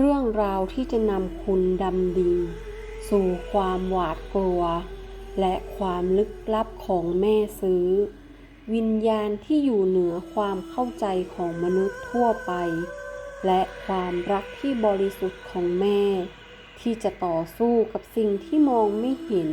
เรื่องราวที่จะนำคุณดำดิ่งสู่ความหวาดกลัว และความลึกลับของแม่ซื้อ วิญญาณที่อยู่เหนือความเข้าใจของมนุษย์ทั่วไป และความรักที่บริสุทธิ์ของแม่ ที่จะต่อสู้กับสิ่งที่มองไม่เห็น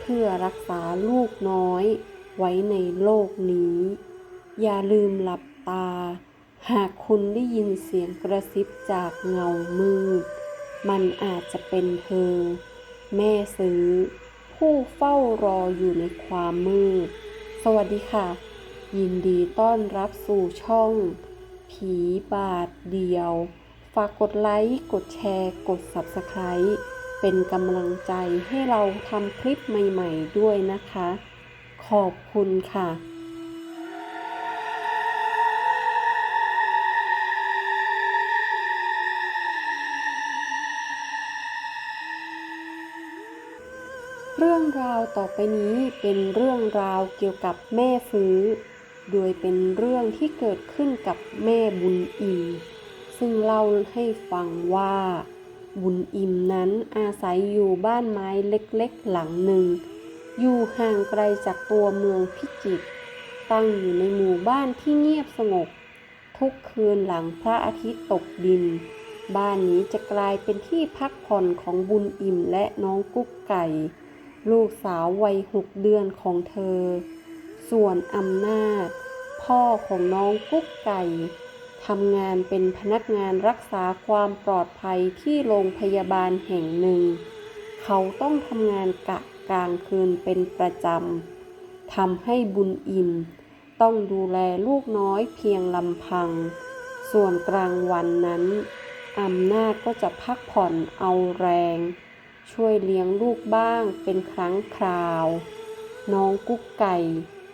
เพื่อรักษาลูกน้อย ไว้ในโลกนี้ อย่าลืมหลับตา หากคุณได้ยินเสียงกระซิบจากเงามืด มันอาจจะเป็นเธอ แม่ซื้อ ผู้เฝ้ารออยู่ในความมืด สวัสดีค่ะ ยินดีต้อนรับสู่ช่อง ผีบาทเดียว ฝากกดไลค์ กดแชร์ กด Subscribe เป็นกำลังใจให้เราทำคลิปใหม่ ๆ ด้วยนะคะ ขอบคุณค่ะ ต่อไปนี้เป็นเรื่องราวเกี่ยวกับแม่ฟื้อ โดยเป็นเรื่องที่เกิดขึ้นกับแม่บุญอิม ซึ่งเล่าให้ฟังว่า บุญอิมนั้นอาศัยอยู่บ้านไม้เล็กๆหลังหนึ่ง อยู่ห่างไกลจากตัวเมืองพิจิตร ตั้งอยู่ในหมู่บ้านที่เงียบสงบ ทุกคืนหลังพระอาทิตย์ตกดิน บ้านนี้จะกลายเป็นที่พักผ่อนของบุญอิ่มและน้องกุ๊กไก่ ลูกสาววัยหกเดือนของเธอ ส่วนอำนาจ พ่อของน้องกุ๊กไก่ทำงานเป็นพนักงานรักษาความปลอดภัยที่โรงพยาบาลแห่งหนึ่ง เขาต้องทำงานกะกลางคืนเป็นประจำทำให้บุญอิ่มต้องดูแลลูกน้อยเพียงลำพัง ส่วนกลางวันนั้นอำนาจก็จะพักผ่อนเอาแรง ช่วยเลี้ยงลูกบ้างเป็นครั้งคราว น้องกุ๊กไก่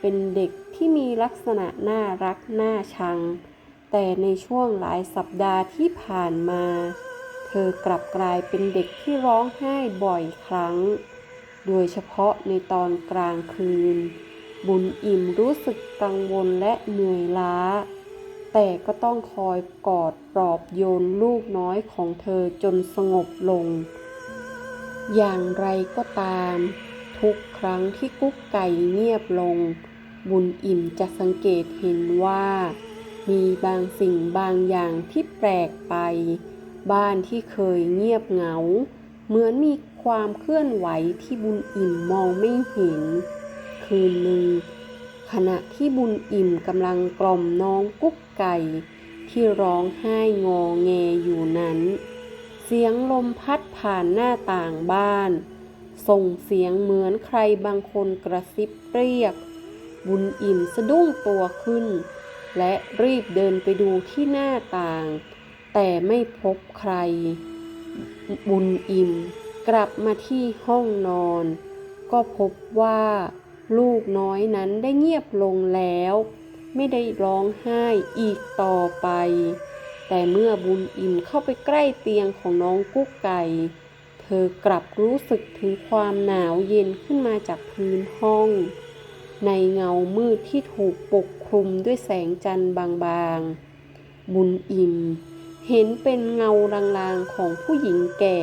เป็นเด็กที่มีลักษณะน่ารักน่าชัง แต่ในช่วงหลายสัปดาห์ที่ผ่านมา เธอกลับกลายเป็นเด็กที่ร้องไห้บ่อยครั้ง โดยเฉพาะในตอนกลางคืน บุญอิ่มรู้สึกกังวลและเหนื่อยล้า แต่ก็ต้องคอยกอดปลอบโยนลูกน้อยของเธอจนสงบลง อย่างไรก็ตาม ทุกครั้งที่กุ๊กไก่เงียบลง บุญอิ่มจะสังเกตเห็นว่า มีบางสิ่งบางอย่างที่แปลกไป บ้านที่เคยเงียบเหงา เหมือนมีความเคลื่อนไหวที่บุญอิ่มมองไม่เห็น คืนหนึ่ง ขณะที่บุญอิ่มกำลังกล่อมน้องกุ๊กไก่ ที่ร้องไห้งอแงอยู่นั้น เสียงลมพัดผ่านหน้าต่างบ้าน ส่งเสียงเหมือนใครบางคนกระซิบเรียก บุญอิ่มสะดุ้งตัวขึ้น และรีบเดินไปดูที่หน้าต่าง แต่ไม่พบใคร บุญอิ่มกลับมาที่ห้องนอน ก็พบว่าลูกน้อยนั้นได้เงียบลงแล้ว ไม่ได้ร้องไห้อีกต่อไป แต่เมื่อบุญอิ่มเข้าไปใกล้เตียงของน้องกุ๊กไก่ เธอกลับรู้สึกถึงความหนาวเย็นขึ้นมาจากพื้นห้อง ในเงามืดที่ถูกปกคลุมด้วยแสงจันทร์บางๆ บุญอิ่ม เห็นเป็นเงาลางๆของผู้หญิงแก่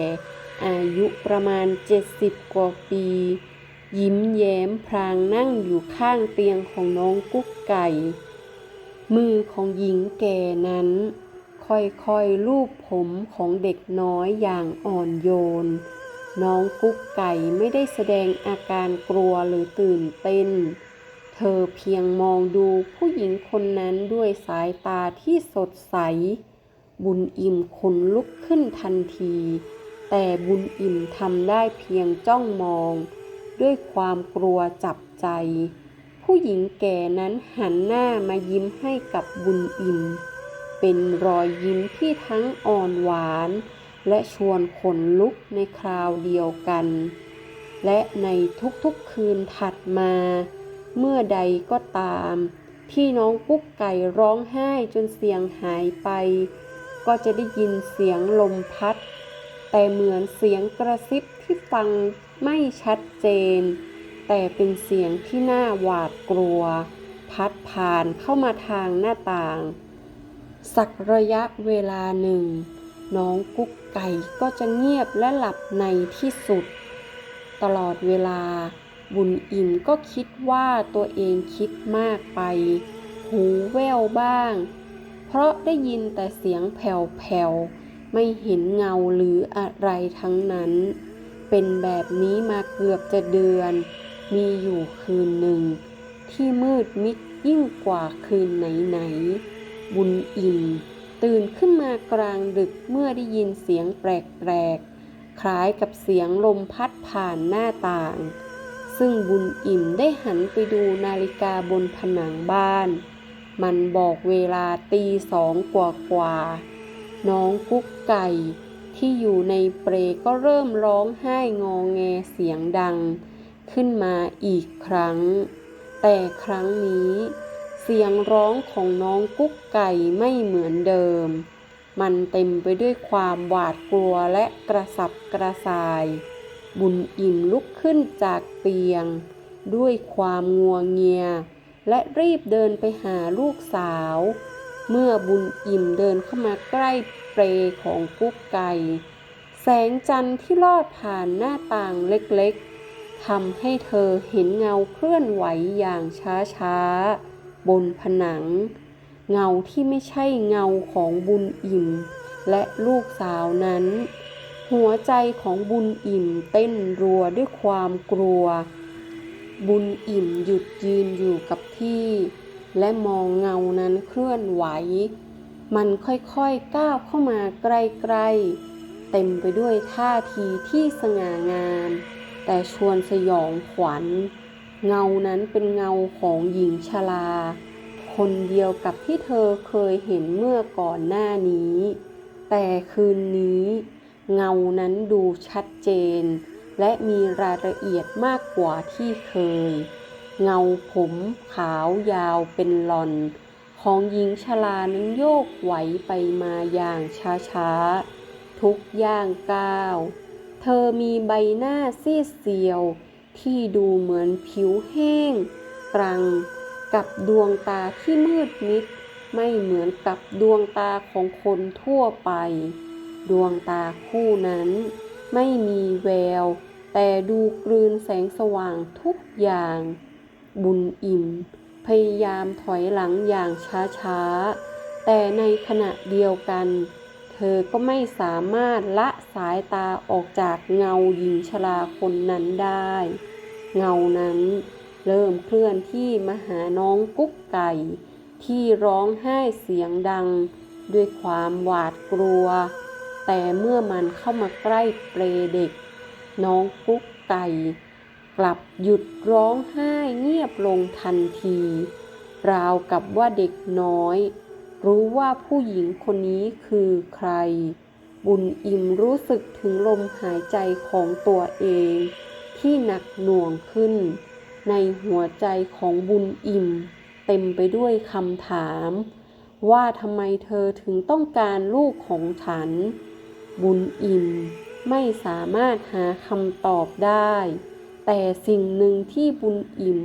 อายุประมาณ70กว่าปี ยิ้มแย้มพรางนั่งอยู่ข้างเตียงของน้องกุ๊กไก่ มือของหญิงแก่นั้น ค่อยๆลูบผมของเด็กน้อยอย่างอ่อนโยน น้องกุ๊กไก่ไม่ได้แสดงอาการกลัวหรือตื่นเต้น เธอเพียงมองดูผู้หญิงคนนั้นด้วยสายตาที่สดใส บุญอิ่มขนลุกขึ้นทันที แต่บุญอิ่มทำได้เพียงจ้องมอง ด้วยความกลัวจับใจ ผู้หญิงแก่นั้นหันหน้ามายิ้มให้กับบุญอิ่ม เป็นรอยยิ้มที่ทั้งอ่อนหวาน และชวนขนลุกในคราวเดียวกัน และในทุกๆคืนถัดมา เมื่อใดก็ตาม ที่น้องกุ๊กไก่ร้องไห้จนเสียงหายไป ก็จะได้ยินเสียงลมพัด แต่เหมือนเสียงกระซิบที่ฟังไม่ชัดเจน แต่เป็นเสียงที่น่าหวาดกลัว พัดผ่านเข้ามาทางหน้าต่าง สักระยะเวลาหนึ่ง น้องกุ๊กไก่ก็จะเงียบและหลับในที่สุด ตลอดเวลา บุญอิ่มก็คิดว่าตัวเองคิดมากไป หูแว่วบ้าง เพราะได้ยินแต่เสียงแผ่วๆ ไม่เห็นเงาหรืออะไรทั้งนั้น เป็นแบบนี้มาเกือบจะเดือน มีอยู่คืนหนึ่ง ที่มืดมิดยิ่งกว่าคืนไหนๆ บุญอิ่ม ตื่นขึ้นมากลางดึกเมื่อได้ยินเสียงแปลกๆ คล้ายกับเสียงลมพัดผ่านหน้าต่าง ซึ่งบุญอิ่มได้หันไปดูนาฬิกาบนผนังบ้าน มันบอกเวลาตีสองกว่ากว่าๆน้องกุ๊กไก่ที่อยู่ในเปรก็เริ่มร้องไห้งอแงเสียงดัง ขึ้นมาอีกครั้ง แต่ครั้งนี้ เสียงร้องของน้องกุ๊กไก่ไม่เหมือนเดิม มันเต็มไปด้วยความหวาดกลัวและกระสับกระส่าย บุญอิ่มลุกขึ้นจากเตียง ด้วยความงัวเงีย และรีบเดินไปหาลูกสาว เมื่อบุญอิ่มเดินเข้ามาใกล้เปรของกุ๊กไก่ แสงจันทร์ที่ลอดผ่านหน้าต่างเล็กๆทำให้เธอเห็นเงาเคลื่อนไหวอย่างช้าๆ บนผนัง เงาที่ไม่ใช่เงาของบุญอิ่ม และลูกสาวนั้น หัวใจของบุญอิ่มเต้นรัวด้วยความกลัว บุญอิ่มหยุดยืนอยู่กับที่ และมองเงานั้นเคลื่อนไหว มันค่อยๆก้าวเข้ามาใกล้ๆ เต็มไปด้วยท่าทีที่สง่างามแต่ชวนสยองขวัญ เงานั้นเป็นเงาของหญิงชรา คนเดียวกับที่เธอเคยเห็นเมื่อก่อนหน้านี้ แต่คืนนี้ เงานั้นดูชัดเจน และมีรายละเอียดมากกว่าที่เคย เงาผมขาวยาวเป็นหลอน ของหญิงชรานั้นโยกไหวไปมาอย่างช้าๆ ทุกย่างก้าว เธอมีใบหน้าซีดเซียว ที่ดูเหมือนผิวแห้งกรัง กับดวงตาที่มืดมิด ไม่เหมือนกับดวงตาของคนทั่วไป ดวงตาคู่นั้น ไม่มีแวว แต่ดูกลืนแสงสว่างทุกอย่าง บุญอิ่ม พยายามถอยหลังอย่างช้าๆ แต่ในขณะเดียวกัน เธอก็ไม่สามารถละสายตาออกจากเงาหญิงชราคนนั้นได้ เงานั้นเริ่มเคลื่อนที่มาหาน้องกุ๊กไก่ ที่ร้องไห้เสียงดัง ด้วยความหวาดกลัว แต่เมื่อมันเข้ามาใกล้เปลเด็ก น้องกุ๊กไก่ กลับหยุดร้องไห้เงียบลงทันที ราวกับว่าเด็กน้อย รู้ว่าผู้หญิงคนนี้คือใคร บุญอิ่มรู้สึกถึงลมหายใจของตัวเอง ที่หนักหน่วงขึ้น ในหัวใจของบุญอิ่ม เต็มไปด้วยคำถาม ว่าทำไมเธอถึงต้องการลูกของฉัน บุญอิ่มไม่สามารถหาคำตอบได้ แต่สิ่งหนึ่งที่บุญอิ่ม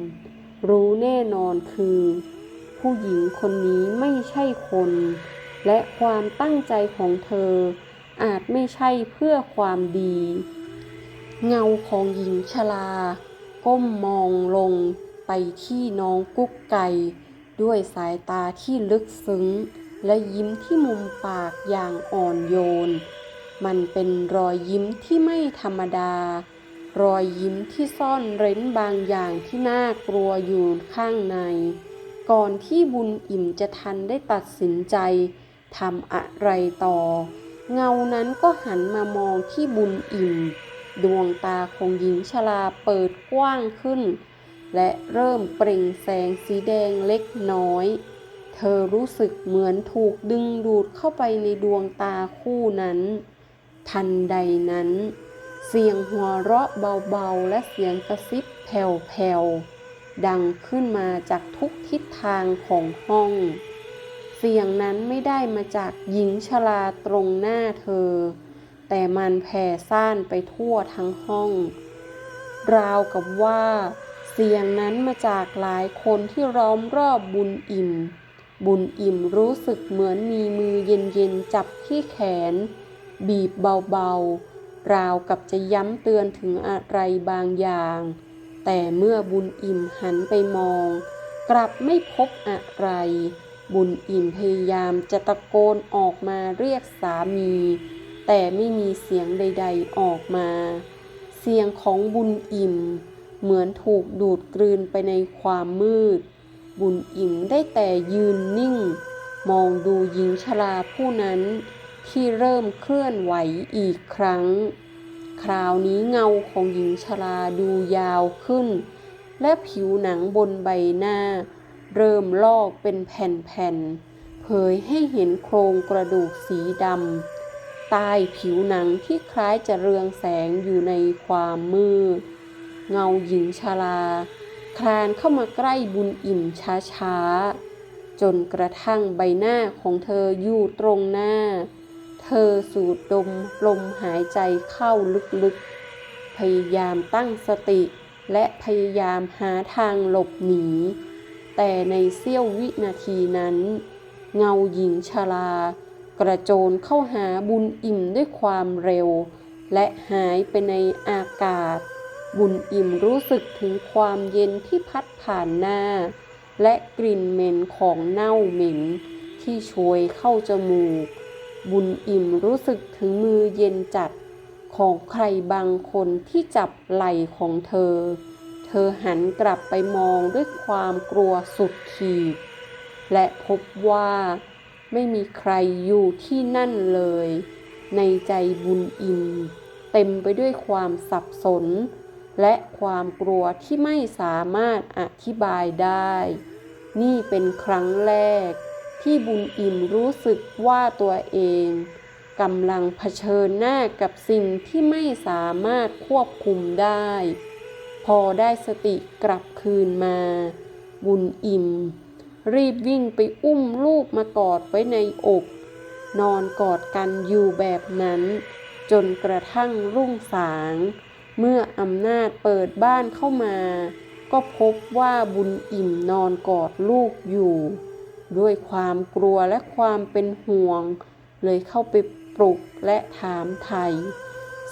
รู้แน่นอนคือ ผู้หญิงคนนี้ไม่ใช่คน และความตั้งใจของเธอ อาจไม่ใช่เพื่อความดี เงาของหญิงชราก้มมองลงไปที่น้องกุ๊กไก่ด้วยสายตาที่ลึกซึ้ง และยิ้มที่มุมปากอย่างอ่อนโยน มันเป็นรอยยิ้มที่ไม่ธรรมดา รอยยิ้มที่ซ่อนเร้นบางอย่างที่น่ากลัวอยู่ข้างใน ก่อนที่บุญอิ่มจะทันได้ตัดสินใจทำอะไรต่อ เงานั้นก็หันมามองที่บุญอิ่ม ดวงตาของหญิงชราเปิดกว้างขึ้น และเริ่มเปล่งแสงสีแดงเล็กน้อย เธอรู้สึกเหมือนถูกดึงดูดเข้าไปในดวงตาคู่นั้น ทันใดนั้น เสียงหัวเราะเบาๆ และเสียงกระซิบแผ่วๆ ดังขึ้นมาจากทุกทิศทางของห้อง เสียงนั้นไม่ได้มาจากหญิงชราตรงหน้าเธอ แต่มันแผ่ซ่านไปทั่วทั้งห้อง ราวกับว่า เสียงนั้นมาจากหลายคนที่ล้อมรอบบุญอิ่ม บุญอิ่มรู้สึกเหมือนมีมือเย็นๆจับที่แขน บีบเบาๆ ราวกับจะย้ำเตือนถึงอะไรบางอย่าง แต่เมื่อบุญอิ่มหันไปมอง กลับไม่พบอะไร บุญอิ่มพยายามจะตะโกนออกมาเรียกสามี แต่ไม่มีเสียงใด ๆออกมา เสียงของบุญอิ่ม เหมือนถูกดูดกลืนไปในความมืด บุญอิ่มได้แต่ยืนนิ่ง มองดูหญิงชราผู้นั้นที่เริ่มเคลื่อนไหวอีกครั้ง คราวนี้เงาของหญิงชราดูยาวขึ้น และผิวหนังบนใบหน้า เริ่มลอกเป็นแผ่นๆ เผยให้เห็นโครงกระดูกสีดำใต้ผิวหนังที่คล้ายจะเรืองแสงอยู่ในความมืด เงาหญิงชราคลานเข้ามาใกล้บุญอิ่มช้าๆ จนกระทั่งใบหน้าของเธออยู่ตรงหน้า เธอสูดดมลมหายใจเข้าลึกๆ พยายามตั้งสติ และพยายามหาทางหลบหนี แต่ในเสี้ยววินาทีนั้น เงาหญิงชรากระโจนเข้าหาบุญอิ่มด้วยความเร็ว และหายไปในอากาศ บุญอิ่มรู้สึกถึงความเย็นที่พัดผ่านหน้า และกลิ่นเหม็นของเน่าเหม็นที่โชยเข้าจมูก บุญอิ่มรู้สึกถึงมือเย็นจัดของใครบางคนที่จับไหล่ของเธอ เธอหันกลับไปมองด้วยความกลัวสุดขีด และพบว่าไม่มีใครอยู่ที่นั่นเลย ในใจบุญอิ่มเต็มไปด้วยความสับสน และความกลัวที่ไม่สามารถอธิบายได้ นี่เป็นครั้งแรก ที่บุญอิ่มรู้สึกว่าตัวเองกำลังเผชิญหน้ากับสิ่งที่ไม่สามารถควบคุมได้ พอได้สติกลับคืนมา บุญอิ่ม รีบวิ่งไปอุ้มลูกมากอดไว้ในอก นอนกอดกันอยู่แบบนั้น จนกระทั่งรุ่งสาง เมื่ออำนาจเปิดบ้านเข้ามา ก็พบว่าบุญอิ่มนอนกอดลูกอยู่ ด้วยความกลัวและความเป็นห่วง เลยเข้าไปปลุกและถามไทย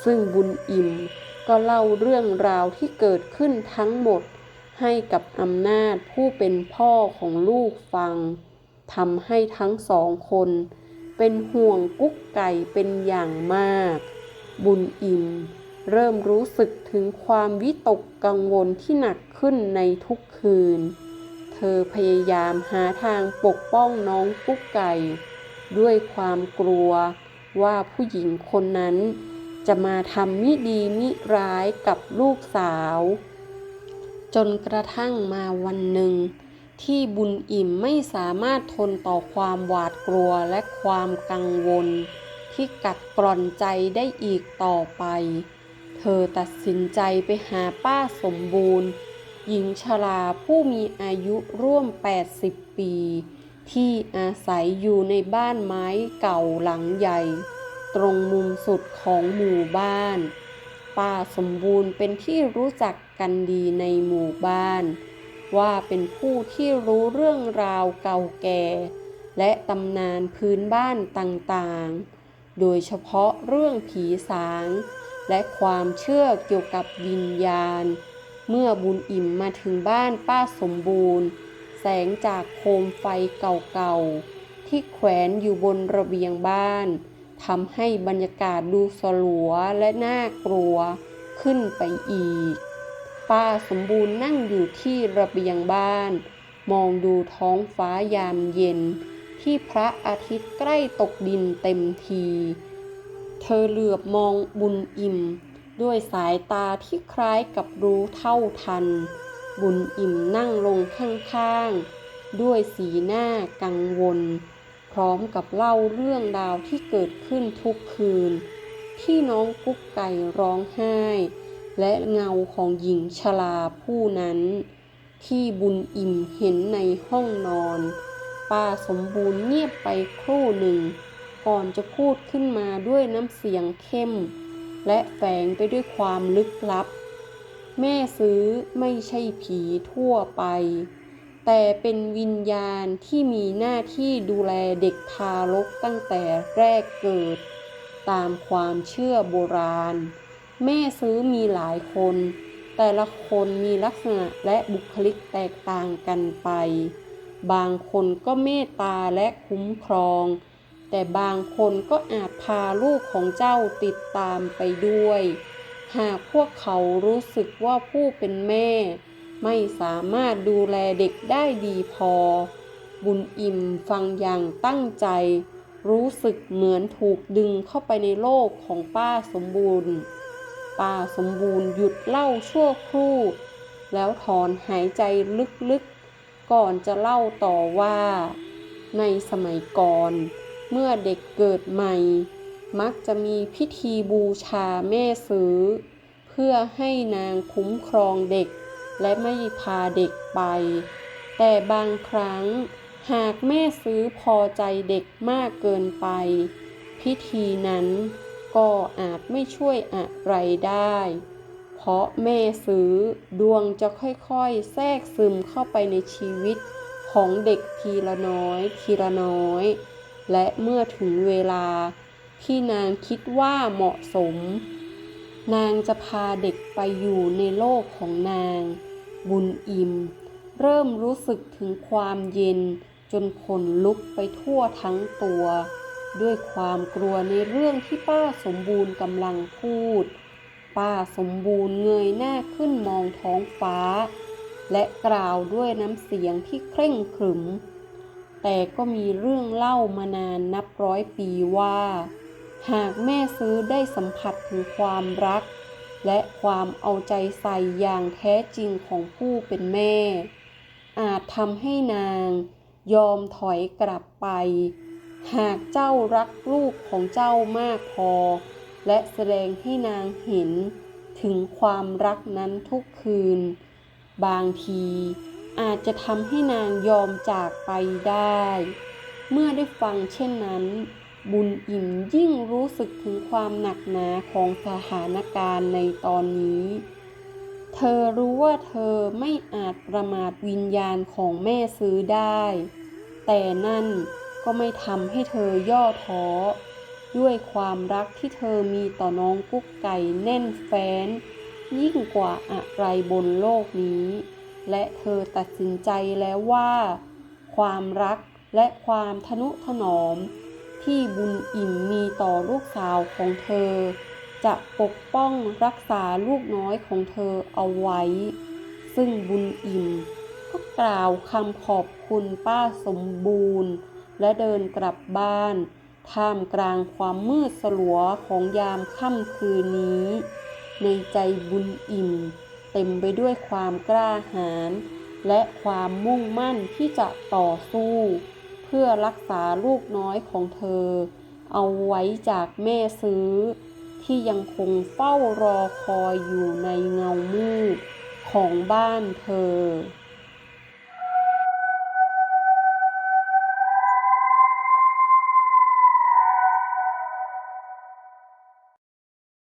ซึ่งบุญอิ่มก็เล่าเรื่องราวที่เกิดขึ้นทั้งหมดให้กับอำนาจผู้เป็นพ่อของลูกฟังทำให้ทั้งสองคน เป็นห่วงกุ๊กไก่เป็นอย่างมาก บุญอิ่มเริ่มรู้สึกถึงความวิตกกังวลที่หนักขึ้นในทุกคืน ธอพยายามหาทางปกป้องน้องกุ๊กไก่ ด้วยความกลัวว่าผู้หญิงคนนั้น จะมาทำมิดีมิร้ายกับลูกสาว จนกระทั่งมาวันหนึ่ง ที่บุญอิ่มไม่สามารถทนต่อความหวาดกลัวและความกังวล ที่กัดกร่อนใจได้อีกต่อไป เธอตัดสินใจไปหาป้าสมบูรณ์ หญิงชราผู้มีอายุร่วม 80 ปี ที่อาศัยอยู่ในบ้านไม้เก่าหลังใหญ่ ตรงมุมสุดของหมู่บ้าน ป้าสมบูรณ์เป็นที่รู้จักกันดีในหมู่บ้าน ว่าเป็นผู้ที่รู้เรื่องราวเก่าแก่ และตำนานพื้นบ้านต่างๆ โดยเฉพาะเรื่องผีสาง และความเชื่อเกี่ยวกับวิญญาณ เมื่อบุญอิ่มมาถึงบ้านป้าสมบูรณ์ แสงจากโคมไฟเก่าๆ ที่แขวนอยู่บนระเบียงบ้านทำให้บรรยากาศดูสลัวและน่ากลัวขึ้นไปอีก ป้าสมบูรณ์นั่งอยู่ที่ระเบียงบ้าน มองดูท้องฟ้ายามเย็น ที่พระอาทิตย์ใกล้ตกดินเต็มที เธอเหลือบมองบุญอิ่ม ด้วยสายตาที่คล้ายกับรู้เท่าทัน บุญอิ่มนั่งลงข้างๆ ด้วยสีหน้ากังวล พร้อมกับเล่าเรื่องราวที่เกิดขึ้นทุกคืน ที่น้องกุ๊กไก่ร้องไห้ และเงาของหญิงชราผู้นั้น ที่บุญอิ่มเห็นในห้องนอนป้าสมบูรณ์เงียบไปครู่หนึ่ง ก่อนจะพูดขึ้นมาด้วยน้ำเสียงเข้ม และแฝงไปด้วยความลึกลับ แม่ซื้อไม่ใช่ผีทั่วไป แต่เป็นวิญญาณที่มีหน้าที่ดูแลเด็กทารกตั้งแต่แรกเกิด ตามความเชื่อโบราณ แม่ซื้อมีหลายคน แต่ละคนมีลักษณะและบุคลิกแตกต่างกันไป บางคนก็เมตตาและคุ้มครอง แต่บางคนก็อาจพาลูกของเจ้าติดตามไปด้วย หากพวกเขารู้สึกว่าผู้เป็นแม่ ไม่สามารถดูแลเด็กได้ดีพอ บุญอิ่มฟังอย่างตั้งใจ รู้สึกเหมือนถูกดึงเข้าไปในโลกของป้าสมบูรณ์ ป้าสมบูรณ์หยุดเล่าชั่วครู่ แล้วถอนหายใจลึกๆก่อนจะเล่าต่อว่า ในสมัยก่อน เมื่อเด็กเกิดใหม่ มักจะมีพิธีบูชาแม่ซื้อเพื่อให้นางคุ้มครองเด็ก และไม่พาเด็กไป แต่บางครั้งหากแม่ซื้อพอใจเด็กมากเกินไป พิธีนั้นก็อาจไม่ช่วยอะไรได้ เพราะแม่ซื้อดวงจะค่อยๆ แทรกซึมเข้าไปในชีวิตของเด็กทีละน้อยทีละน้อย และเมื่อถึงเวลาที่นางคิดว่าเหมาะสม นางจะพาเด็กไปอยู่ในโลกของนาง บุญอิ่มเริ่มรู้สึกถึงความเย็นจนขนลุกไปทั่วทั้งตัว ด้วยความกลัวในเรื่องที่ป้าสมบูรณ์กำลังพูด ป้าสมบูรณ์เงยหน้าขึ้นมองท้องฟ้า และกล่าวด้วยน้ำเสียงที่เคร่งขรึม แต่ก็มีเรื่องเล่ามานานนับร้อยปีว่า หากแม่ซื้อได้สัมผัสถึงความรัก และความเอาใจใส่อย่างแท้จริงของผู้เป็นแม่ อาจทำให้นาง ยอมถอยกลับไป หากเจ้ารักลูกของเจ้ามากพอ และแสดงให้นางเห็นถึงความรักนั้นทุกคืน บางที อาจจะทำให้นางยอมจากไปได้ เมื่อได้ฟังเช่นนั้น บุญอิ่มยิ่งรู้สึกถึงความหนักหนาของสถานการณ์ในตอนนี้ เธอรู้ว่าเธอไม่อาจประมาทวิญญาณของแม่ซื้อได้ แต่นั่นก็ไม่ทำให้เธอย่อท้อด้วยความรักที่เธอมีต่อน้องกุ๊กไก่แน่นแฟ้น ยิ่งกว่าอะไรบนโลกนี้ และเธอตัดสินใจแล้วว่า ความรักและความทนุถนอม ที่บุญอิ่มมีต่อลูกสาวของเธอ จะปกป้องรักษาลูกน้อยของเธอเอาไว้ ซึ่งบุญอิ่ม ก็กล่าวคำขอบคุณป้าสมบูรณ์ และเดินกลับบ้าน ท่ามกลางความมืดสลัวของยามค่ำคืนนี้ ในใจบุญอิ่ม เต็มไปด้วยความกล้าหาญและความมุ่งมั่นที่จะต่อสู้ เพื่อรักษาลูกน้อยของเธอ เอาไว้จากแม่ซื้อ ที่ยังคงเฝ้ารอคอยอยู่ในเงามืดของบ้านเธอ